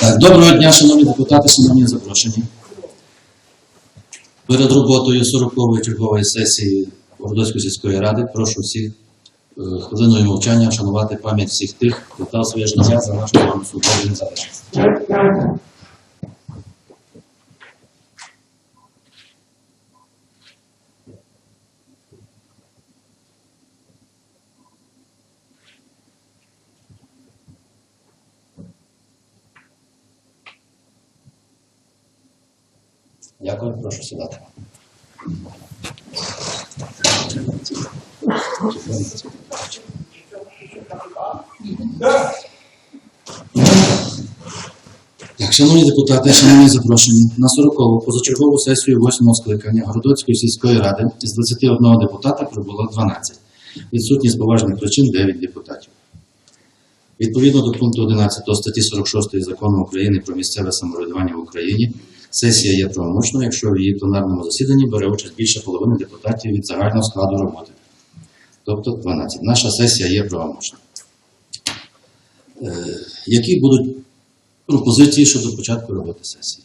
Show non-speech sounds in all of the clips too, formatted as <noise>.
Так, доброго дня, шановні депутати, шановні запрошені. Перед роботою 40-ї чергової сесії Городоцької сільської ради прошу всіх е, хвилиною мовчання вшанувати пам'ять всіх тих, хто дав своє життя за нашу вами і незалежність. Дякую, прошу сідати. Так, шановні депутати, шановні запрошені, на 40-ту позачергову сесію 8-го скликання Городоцької сільської ради із 21 депутата прибуло 12. Відсутні з поважних причин 9 депутатів. Відповідно до пункту 11 статті 46 Закону України про місцеве самоврядування в Україні, сесія є правомочною, якщо в її пленарному засіданні бере участь більше половини депутатів від загального складу роботи. Тобто 12. Наша сесія є правомочною. Е, які будуть пропозиції щодо початку роботи сесії?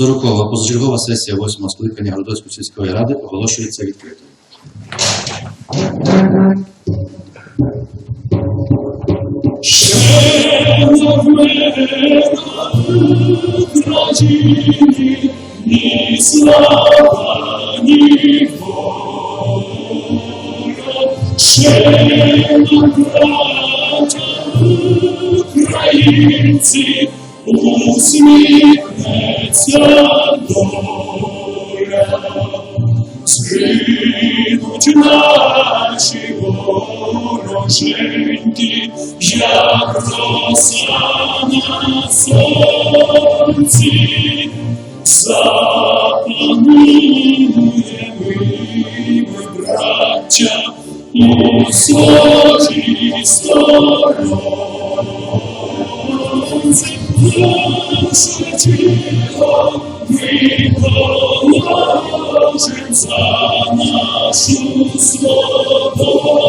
40-ва позачергова сесія 8-го скликання Городоцької сільської ради оголошується відкритою. Україні, ні слава, ні воля. Ще нам, браття, українці, усміхнеться доля. Згинуть наші вороженьки, як роса на сонці, запануємо ми, браття, у сложі сторонці. Наше тіло ми положим за нашу свободу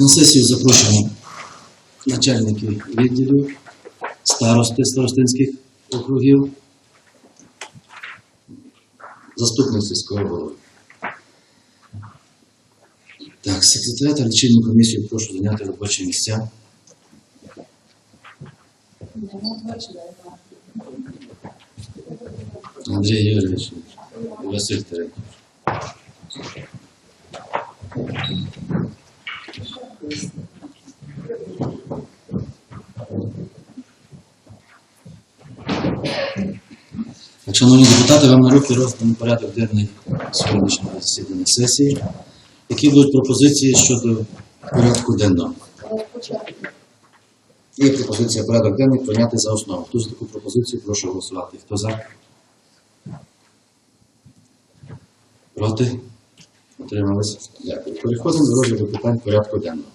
на сесію запрошені начальники відділів, старости старостинських округів, заступник сільського голови. Так, секретаря та лічильну комісію прошу зайняти робочі місця. Андрій Юрійович, Василь Терентьєв. Так, Шановні депутати, вам на руки розданий порядок денний сьогоднішнього засідання сесії. Які будуть пропозиції щодо порядку денного? Є пропозиція порядок денний прийняти за основу. Хто за таку пропозицію, прошу голосувати. Хто за? Проти? Утримались? Дякую. Переходимо до розгляду питань порядку денного.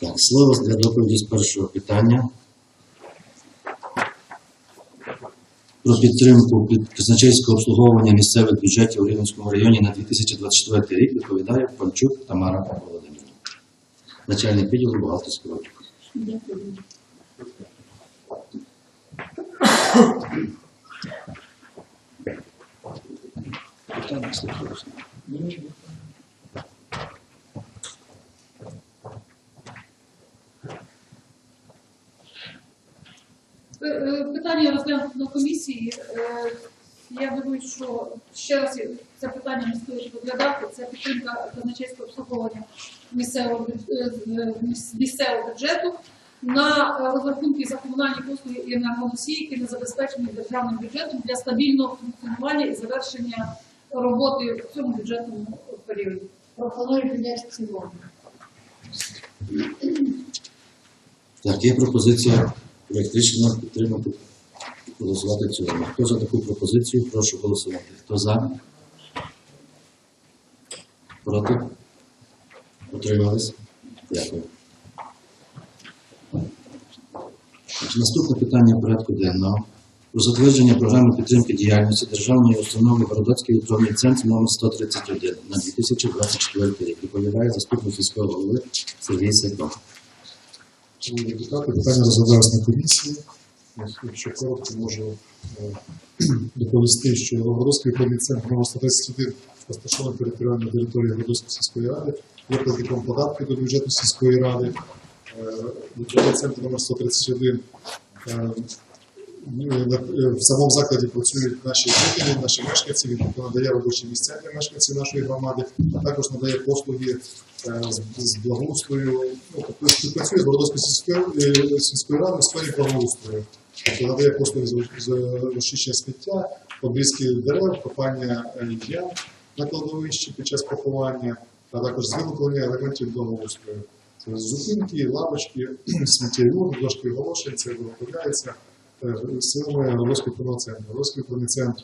Так, слово для доповіді з першого питання. Про підтримку під казначейського обслуговування місцевих бюджетів у Рівненському районі на 2024 рік відповідає Панчук Тамара Володимирівна, начальник відділу бухгалтерського обліку. Питання слухаюся. Е, на комісії. Е, Я думаю, що ще раз це питання не стоїть розглядати. Це підтримка казначейського обслуговування місцевого, е, е, міс- місцевого бюджету на розрахунки за комунальні послуги і енергоносії, які не забезпечені державним бюджетом для стабільного функціонування і завершення роботи в цьому бюджетному періоді. Пропоную підняти цілому. Так, є пропозиція рішення підтримати голосувати в цілому. Хто за таку пропозицію, прошу голосувати. Хто за? Проти? Утримались? Дякую. Наступне питання порядку денного. Про затвердження програми підтримки діяльності Державної установи Городоцький електронний центр номер 131 на 2024 рік. Доповідає заступник міського голови Сергій. Шановні депутати, питання розглядалось на комісії. Якщо коротко, можу е, доповісти, що Городоцький відповідний центр номер 131 розташований територіально на території Городоцької сільської ради, є платником податків до бюджету сільської ради. Е, Відповідний центр номер 131 е, е, в самому закладі працюють наші жителі, наші мешканці, він тобто надає робочі місця для мешканців нашої громади, а також надає послуги е, з, благоустрою, ну, тобто співпрацює з Городоцькою е, сільською радою в сфері благоустрою. Тобто надає послуги з, розчищення сміття, обрізки дерев, копання е, ям на кладовищі під час поховання, а також з елементів благоустрою. Це зупинки, лавочки, <clears throat> сміттєві дошки оголошень, це виготовляється е, силами Городоцького центру. Городоцький центр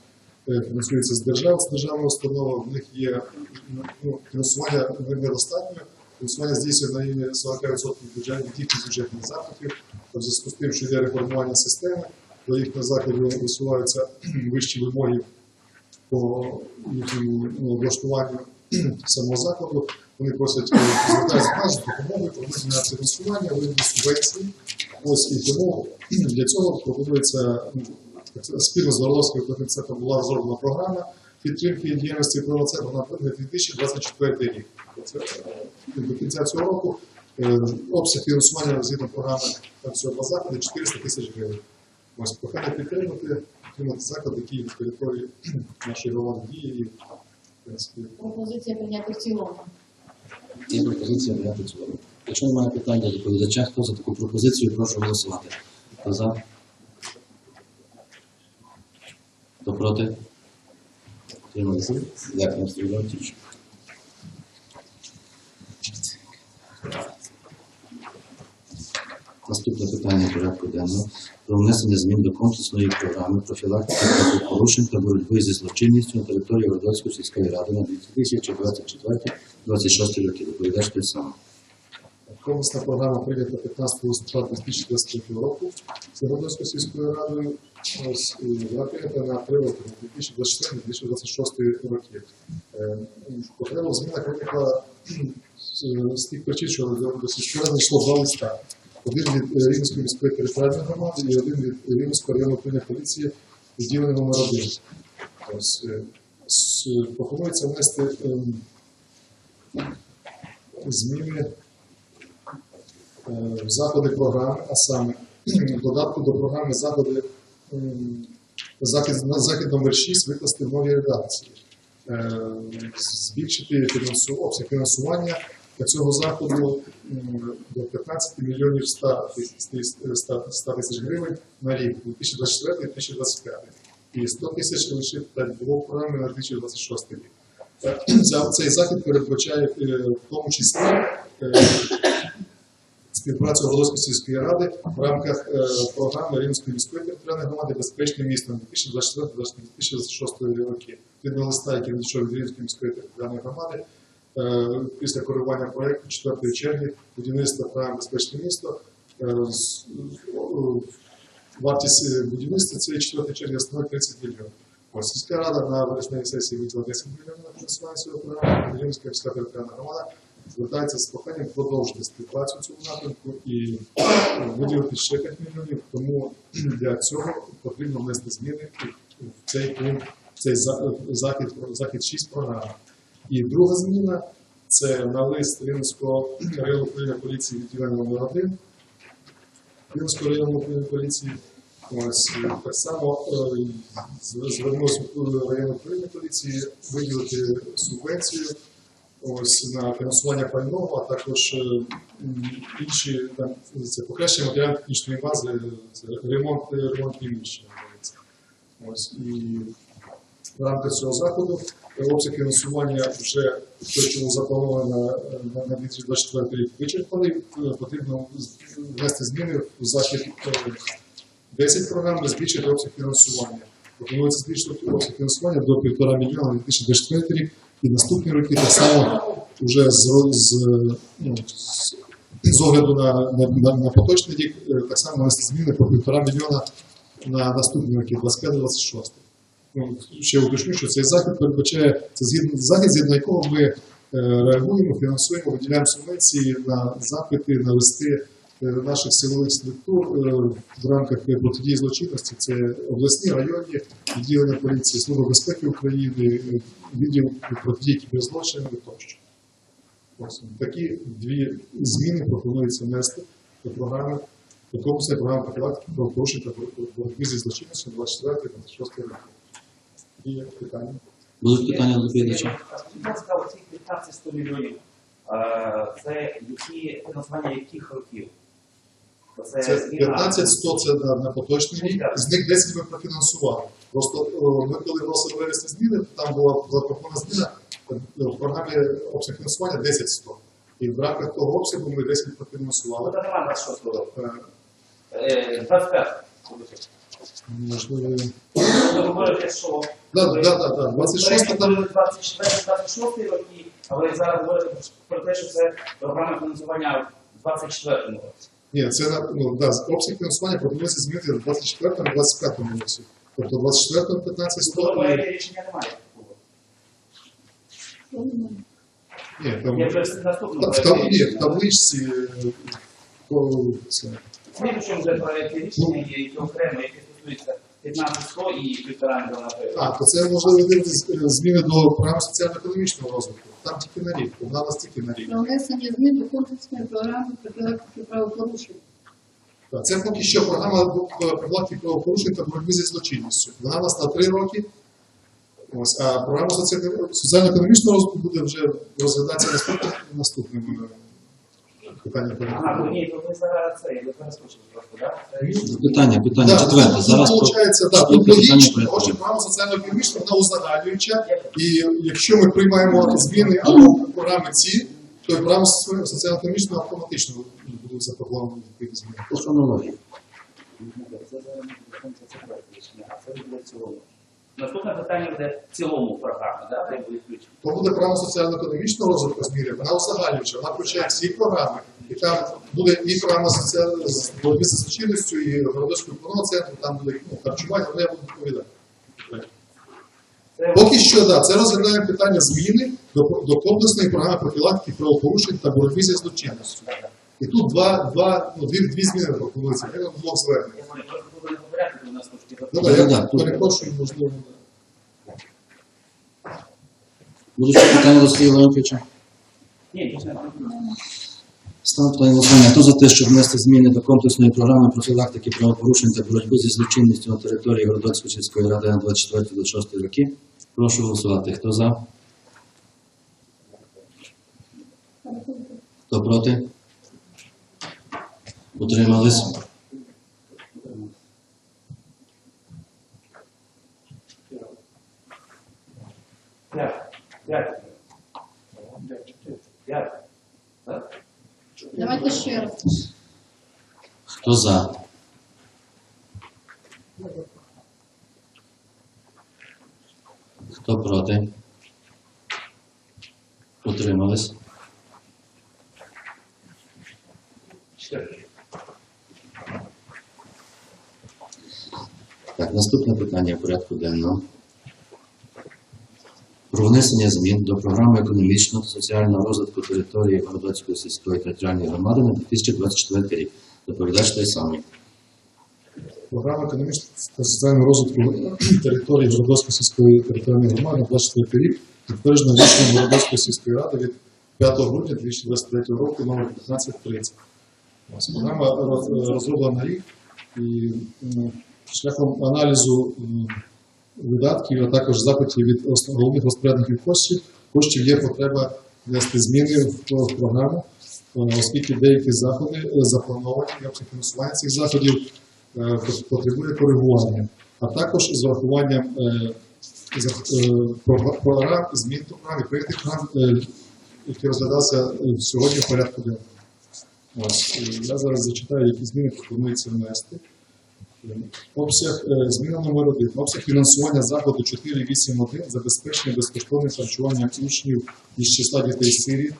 е, фінансується з держав, з державної установи, в них є ну, фінансування недостатньо. Фінансування здійснює на рівні 40% бюджетних їхніх бюджетних заходів. В зв'язку з тим, що йде реформування системи, до їхнього закладу висуваються <clears throat> вищі вимоги по ну, облаштуванню <clears throat> самого закладу. Вони просять е, звертаються до нас з допомогою про виділення фінансування, виділення субвенції. Ось і тому <clears throat> для цього пропонується ну, спільно з Горловським відповідним центром була розроблена програма підтримки діяльності правого центру на 2024 рік. Це, е, До кінця цього року е, обсяг фінансування згідно програми цього два 400 тисяч гривень. Ось прохання підтримати, підтримати заклад, який на території нашої громади діє і Пропозиція прийняти в цілому. Є пропозиція прийняти в цілому. Якщо немає питань до доповідача, хто за таку пропозицію, прошу голосувати. Хто за? Хто проти? Леонтійович. Наступне питання порядку денного про внесення змін до комплексної програми профілактики правопорушень та боротьби зі злочинністю на території Городоцької сільської ради на 2024-2026 роки. Доповідач той Комплексна програма прийнята 15 листопада 2023 року Сєвєродонською сільською радою. Вона прийнята на три роки на 2024-2026 роки. Е, Потреба в виникла з- з тих причин, що до сільської йшло два листа. Один від е, Рівненської міської територіальної громади і один від Рівненського районного управління поліції відділення номер 1 Ось, е, пропонується внести ем, зміни е, заходи програми, а саме в додатку до програми заходи м, захід, на захід номер 6 викласти в редакції, Е, збільшити фінансу, обсяг фінансування цього заходу до 15 мільйонів 100 тисяч 100 100 тисяч гривень на рік 2024-2025 і 100 тисяч лише було в програмі на 2026 рік. Е, Цей захід передбачає е, в тому числі е, співпрацю Волоської сільської ради в рамках е, програми Рівненської міської територіальної громади Безпечне місто на 2024-2026 роки. Відповідно листа, який надійшов від Рівненської міської територіальної громади, е, після коригування проєкту 4 черги будівництва програми Безпечне місто. е, Вартість будівництва цієї 4 черги становить 30 мільйонів. Сільська рада на вересневій сесії виділила 10 мільйонів на фінансування цієї програми. Рівненська міська територіальна громада звертається з проханням продовжити співпрацю в цьому напрямку і виділити ще 5 мільйонів. Тому для цього потрібно внести зміни в цей пункт, в цей захід, захід 6 програми. І друга зміна це на лист Рівненського районного управління поліції відділення номер 1 Рівненського районного управління поліції Ось так само е, звернувся районну управління поліції виділити субвенцію ось на фінансування пального, а також е, інші там це покращення матеріально-технічної бази, це ремонт ремонт приміщення. Ось і в рамках цього заходу е, обсяг фінансування вже те, що заплановано на, на 2024 рік вичерпаний. Е, Потрібно внести зміни в захід е, 10 програм, збільшити обсяг фінансування. Пропонується збільшити обсяг фінансування до 1,5 мільйона на 2024 рік і наступні роки так само вже з, з, ну, з, з огляду на, на, на, поточний рік е, так само внести зміни по 1,5 мільйона на наступні роки 25-26. Ну, ще уточню, що цей захід передбачає це згідно захід, згідно якого ми е, реагуємо, фінансуємо, виділяємо субвенції на запити, на листи наших силових структур е, в рамках е, протидії злочинності. Це обласні, районні відділення поліції, Служба безпеки України, е, відділ протидії кіберзлочинам тощо. Ось такі дві зміни пропонується внести до програми до комплексної програми профілактики правопорушень та боротьби зі злочинністю 24-26 роки. Є питання? Будуть питання до доповідача? Будь ласка, оці 15-100 мільйонів, е, це які фінансування яких років? Це, Це 15 100 це на, на поточний рік, з них 10 ми профінансували. Просто ми коли вносили вересні зміни, то там була запропонована зміна е, в програмі обсяг фінансування 10 100. І в рамках того обсягу ми 10 профінансували. Ну, та немає 26 року. Е, Е, 25. Можливо, Ви говорите, що... да, да, да, 26 там 24-26 роки, а ви зараз говорите про те, що це програма фінансування в 24 році. Ні, це ну, да, обсяг фінансування пропонується змінити в 24 25 році. Тобто 24 15 100 Тобто і... моє рішення немає такого. Ні, там, Я вже в в, там, ні, в табличці е, по- це, Зміни, що вже проєкті рішення є, які окремо, які стосуються 1500 і півтора мільйона гривень. А, то це можливо дивитися е, зміни до програми соціально-економічного розвитку. Там тільки на рік, вона у нас тільки на рік. Про внесення змін до комплексної програми профілактики правопорушень. Це поки що програма профілактики правопорушень та боротьби зі злочинністю. Вона у нас на три роки. Ось, а програма соціально- соціально-економічного розвитку буде вже розглядатися наступним наступним питанням. Ні, то ви зараз це, ви перескочили просто, так? Питання, питання Да, четверте. Зараз по- виходить, да, тут питання логічно, порядку. тому що програма соціально-економічна, вона узагальнююча, і якщо ми приймаємо зміни або програми ці, то і програма соціально-економічна автоматично буде запропонована відповідні зміни. Це зараз а це буде в. Наступне питання буде в цілому програми, так? Де буде включено. То буде програма соціально-економічного розвитку зміни, вона узагальнююча, вона включає всі програми. І там буде і програма з боротьби з злочинністю, і економного центру, там буде ну, харчування, але я буду доповідати. Поки що, да, це розглядаємо питання зміни до, до комплексної програми профілактики правопорушень та боротьби зі злочинністю. І тут два, два, ну, дві, дві зміни пропонуються. Я на двох звернень. я знаю, просто буде не порядку, у нас трошки Ну, Да, я перепрошую, можливо. Будуть питання до Сергія Леонтьовича? Ні, більше немає. Питання голосування. Хто за те, щоб внести зміни до комплексної програми профілактики правопорушень та боротьби зі злочинністю на території Городоцької сільської ради на 24-26 роки? Прошу голосувати. Хто за? Хто проти? Утримались? П'ять. Давайте ще раз. Хто за? Хто проти? Утримались? Так, наступне питання порядку денного. Про внесення змін до програми економічного та соціального розвитку території Городоцької сільської територіальної громади на 2024 рік. Доповідач той самий. Програма економічного та соціального розвитку території Городоцької сільської територіальної громади на 24 рік підтверджена рішенням Городоцької сільської ради від 5 грудня 2023 року номер 1530. Програма розроблена рік і шляхом аналізу видатків, а також запитів від головних розпорядників коштів, коштів є потреба внести зміни в програму, е, оскільки деякі заходи е, заплановані, обсяг фінансування цих заходів е, потребує коригування, а також з е, програм, змін до програм і проєктів програм, які розглядалися е, сьогодні в порядку денному. Е, я зараз зачитаю, які зміни пропонується внести. Е, Обсяг е, зміна номер один. Обсяг фінансування заходу 481 забезпечення безкоштовним харчуванням учнів із числа дітей сиріт,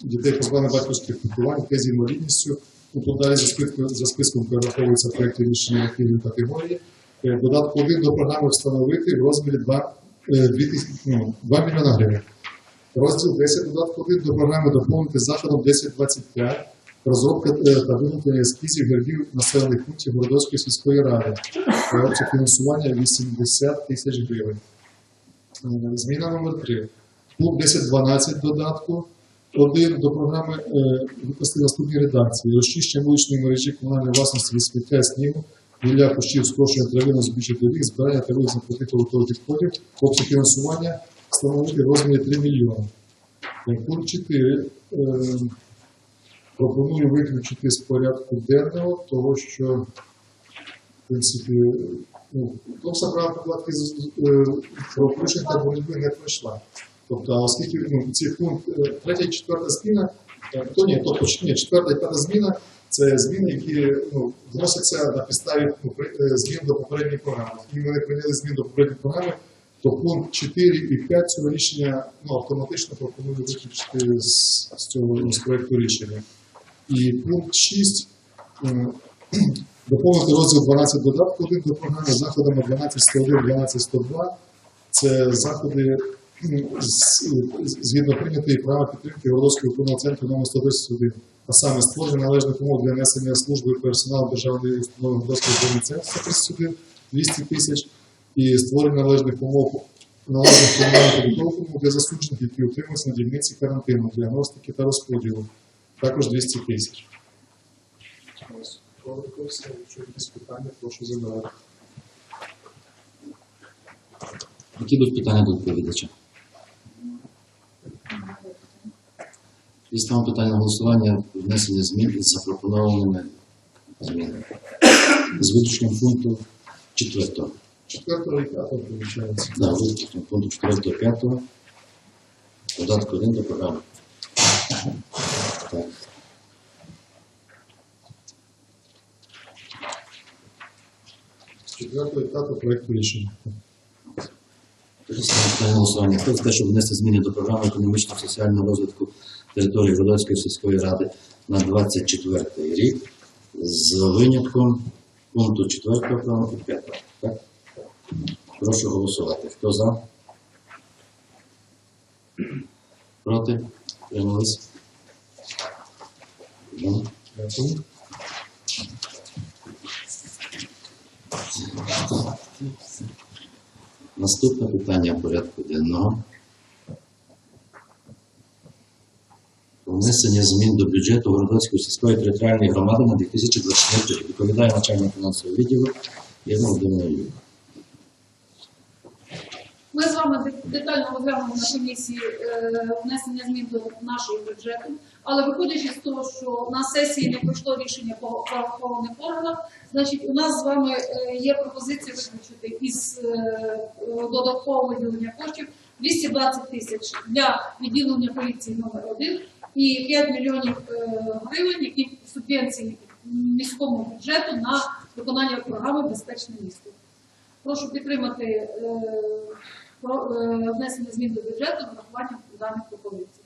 дітей позбавлених батьківських піклувань, дітей з інвалідністю. Ну, далі за списком, за списком перераховується проєкти рішення пільгової категорії. Е, Додатку 1 до програми встановити в розмірі 2, е, 2, ну, 2 мільйона гривень. Розділ 10 додатку 1 до програми доповнити заходом 1025 розробка е, та виготовлення ескізів гербів населених пунктів Городоцької сільської ради. Обсяг фінансування 80 тисяч гривень. Е, Зміна номер 3. Пункт 1012 додатку 1 до програми е, викласти в редакції. Розчищення вуличної мережі комунальної власності від сміття снігу, біля кущів скошення трави на збіччя доріг, збирання та вивезення платних побутових відходів, обсяг фінансування встановити в розмірі 3 мільйони. Пункт 4. Пропоную виключити з порядку денного, того що, в принципі, ну, з- е, про включення та боротьби не пройшла. Тобто, оскільки ну, ці пункт, е, третя і четверта зміна, е, то ні, тобто ні, четверта і п'ята зміна це зміни, які ну, вносяться на підставі ну, змін до попередньої програми. І ми не прийняли змін до попередньої програми, то пункт 4 і 5 цього рішення ну, автоматично пропоную виключити з, з цього з проекту рішення. І пункт 6 е, <clears throat> доповнити розділ 12 додатку 1 до програми заходами 12.101, 12.102. Це заходи з- згідно прийнятої права підтримки Городоцького виконавного центру номер 131, а саме створення належних умов для несення служби персоналу державної установи Городоцького виконавного центру 131, 200 тисяч, і створення належних умов належних умов для засуджених, які утримуються на дільниці карантину, діагностики та розподілу також 200 тисяч. Ось, коротко все. Якщо якісь питання, прошу задавати. Які будуть питання до доповідача? І ставимо питання на голосування внесення змін із запропонованими змінами. З виключенням пункту 4. Четвертого і п'ятого виходить. Да, виключенням пункту 4 5 додатку 1 до програми. І п'ятого проєкту рішення. Голосування. Хто за те, щоб внести зміни до програми економічного соціального розвитку території Родоцької сільської ради на 24 рік з винятком пункту 4 програми і 5. Так? Прошу голосувати. Хто за? Проти? Тримались? Ну, Дякую. Наступне питання порядку денного. Про Внесення змін до бюджету Городоцької сільської територіальної громади на 2024 рік. Відповідає начальник фінансового відділу Володимирівна Юрійовна. Розглянули на комісії е, внесення змін до нашого бюджету, але виходячи з того, що на сесії не пройшло рішення по правоохоронних органах, значить у нас з вами е, є пропозиція виключити із е, додаткового виділення коштів 220 тисяч для відділення поліції номер 1 і 5 мільйонів гривень, які субвенції міському бюджету на виконання програми Безпечне місто. Прошу підтримати про- е, внесення змін до бюджету з врахуванням даних пропозицій.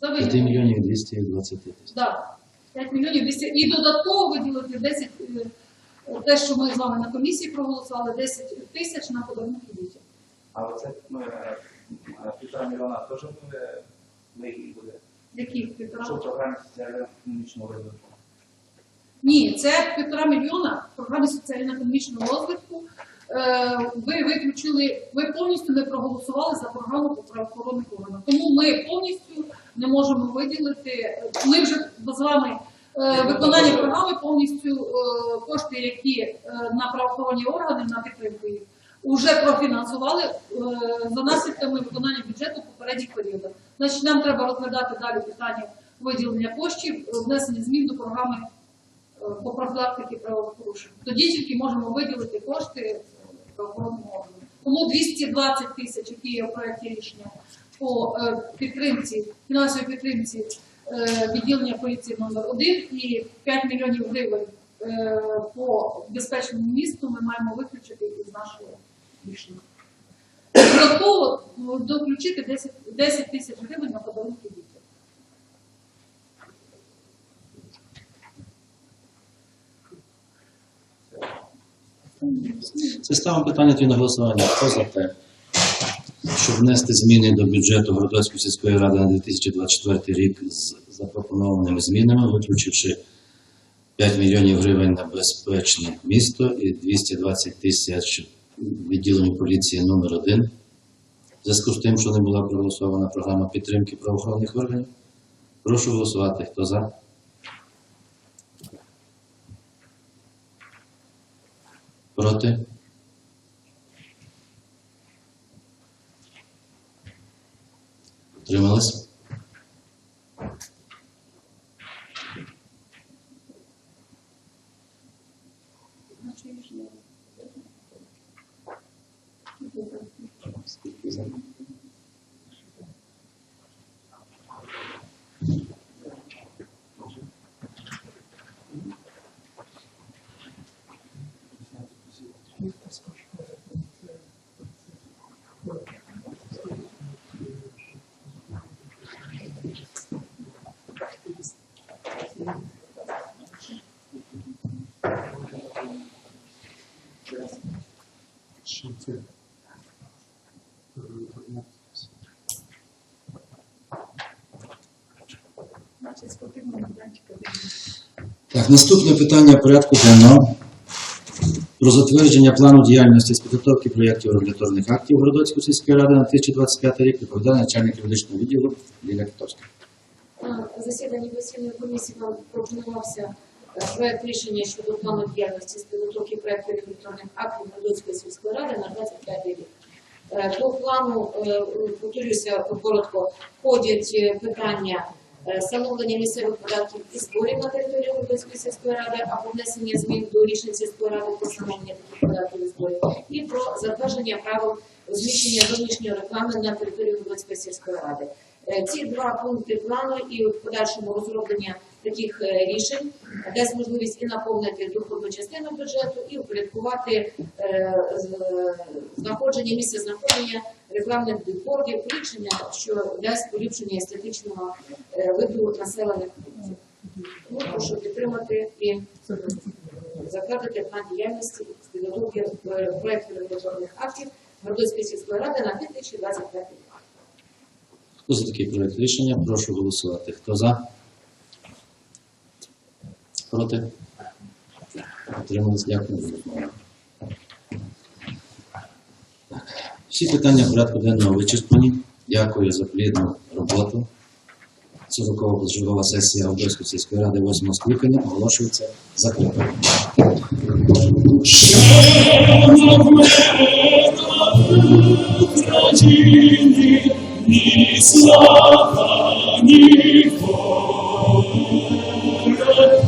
За 5 винятком. мільйонів 220 тисяч. Да, 5 мільйонів 200. І додатково виділити 10, е, те, що ми з вами на комісії проголосували, 10 тисяч на подарунки дітям. Але це ну, е, півтора мільйона теж буде вигідні буде. Які Що в півтора? програмі соціально-економічного розвитку? Ні, це півтора мільйона в програмі соціально-економічного розвитку. Е, Ви виключили, ви повністю не проголосували за програму по правоохоронних органах. Тому ми повністю не можемо виділити. Ми вже з вами Е, Виконання програми повністю е, кошти, які на правоохоронні органи на підтримку їх, вже профінансували за наслідками виконання бюджету попередніх періодах. Значить, нам треба розглядати далі питання виділення коштів, внесення змін до програми по профілактиці правопорушень. Тоді тільки можемо виділити кошти е, правоохоронним органам. Тому 220 тисяч, які є в проєкті рішення по е, підтримці, фінансовій підтримці е, відділення поліції номер 1 і 5 мільйонів гривень е, по безпечному місту ми маємо виключити із нашого рішення. Додатково ну, доключити 10, 10 тисяч гривень на подарунки дітям. Це ставимо питання тоді на голосування. Хто за те, щоб внести зміни до бюджету Городоцької сільської ради на 2024 рік з запропонованими змінами, виключивши 5 мільйонів гривень на безпечне місто і 220 тисяч відділенню поліції номер 1 в зв'язку з тим, що не була проголосована програма підтримки правоохоронних органів. Прошу голосувати. Хто за? Проти? Утримались? Ще це. Так, наступне питання порядку денного. Про затвердження плану діяльності з підготовки проєктів регуляторних актів Городоцької сільської ради на 2025 рік відповідає начальник юридичного відділу Лілія Китовська. Постійної комісії вам пропонувався проект рішення щодо плану діяльності з підготовки проекту електронних актів Городоцької сільської ради на 25 рік. Е, По плану, е, повторюся коротко, входять е, питання е, встановлення місцевих податків і зборів на території Городоцької сільської ради або внесення змін до рішень сільської ради про встановлення таких податків і зборів, і про затвердження правил розміщення зовнішньої реклами на території Городоцької сільської ради. Е, Ці два пункти плану і в подальшому розроблення таких е, рішень дасть можливість і наповнити доходну частину бюджету, і упорядкувати е, знаходження місця знаходження рекламних бікбордів, поліпшення, що дасть поліпшення естетичного е, виду населених пунктів. Тому прошу підтримати і затвердити план діяльності з підготовки проєктів регуляторних актів Городоцької сільської ради на 2025 рік. Хто за такий проєкт рішення? Прошу голосувати. Хто за? Проти? Утримались? Дякую. Всі питання порядку денного вичерпані. Дякую за плідну роботу. 40-го позачергова сесія Одеської сільської ради 8 скликання оголошується закритою.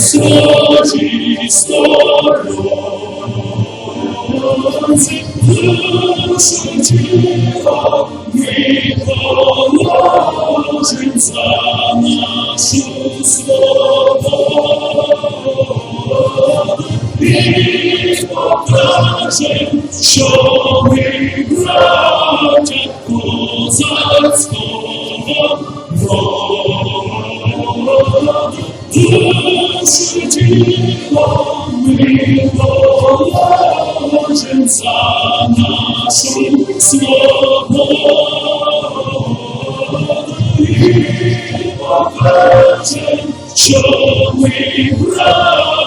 сложі сторонці, душу тіло ми положим за нашу що ми браття за нашу свободу і що ми браття